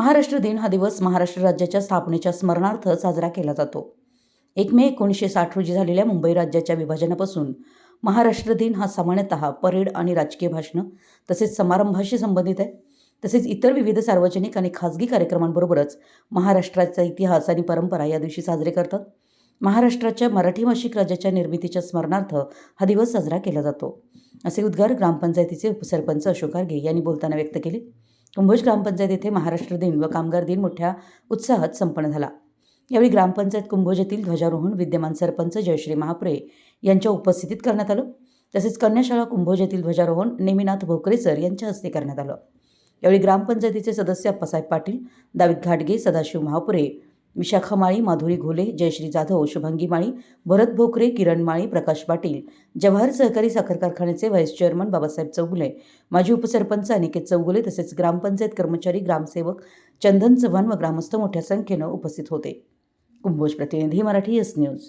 महाराष्ट्र दिन हा दिवस महाराष्ट्र राज्याच्या स्थापनेच्या स्मरणार्थ साजरा केला जातो. एक मे एकोणीसशे साठ रोजी झालेल्या मुंबई राज्याच्या विभाजनापासून महाराष्ट्र दिन हा सामान्यतः परेड आणि राजकीय भाषणं तसेच समारंभाशी संबंधित आहे. तसेच इतर विविध सार्वजनिक आणि खाजगी कार्यक्रमांबरोबरच महाराष्ट्राचा इतिहास आणि परंपरा या दिवशी साजरे करतात. महाराष्ट्राच्या मराठी भाषिक राज्याच्या निर्मितीच्या स्मरणार्थ हा दिवस साजरा केला जातो. असे उद्गार ग्रामपंचायतीचे उपसरपंच अशोक आर्गे यांनी बोलताना व्यक्त केले. कुंभोज ग्रामपंचायत येथे महाराष्ट्र दिन व कामगार दिन मोठ्या उत्साहात संपन्न झाला. यावेळी ग्रामपंचायत कुंभोज येथील ध्वजारोहण विद्यमान सरपंच जयश्री महापुरे यांच्या उपस्थितीत करण्यात आलं. तसेच कन्याशाळा कुंभोज येथील ध्वजारोहण नेमिनाथ भोकरेसर यांच्या हस्ते करण्यात आलं. यावेळी ग्रामपंचायतीचे सदस्य अप्पासाहेब पाटील दाविद घाटगे सदाशिव महापुरे विशाखा माळी माधुरी घोले जयश्री जाधव शुभांगी माळी भरत भोकरे किरण माळी प्रकाश पाटील जवाहर सहकारी साखर कारखान्याचे व्हाईस चेअरमन बाबासाहेब चौगुले माजी उपसरपंच अनिकेत चौगुले तसेच ग्रामपंचायत कर्मचारी ग्रामसेवक चंदन चव्हाण व ग्रामस्थ मोठ्या संख्येनं उपस्थित होते. कुंभोज प्रतिनिधी मराठी एस न्यूज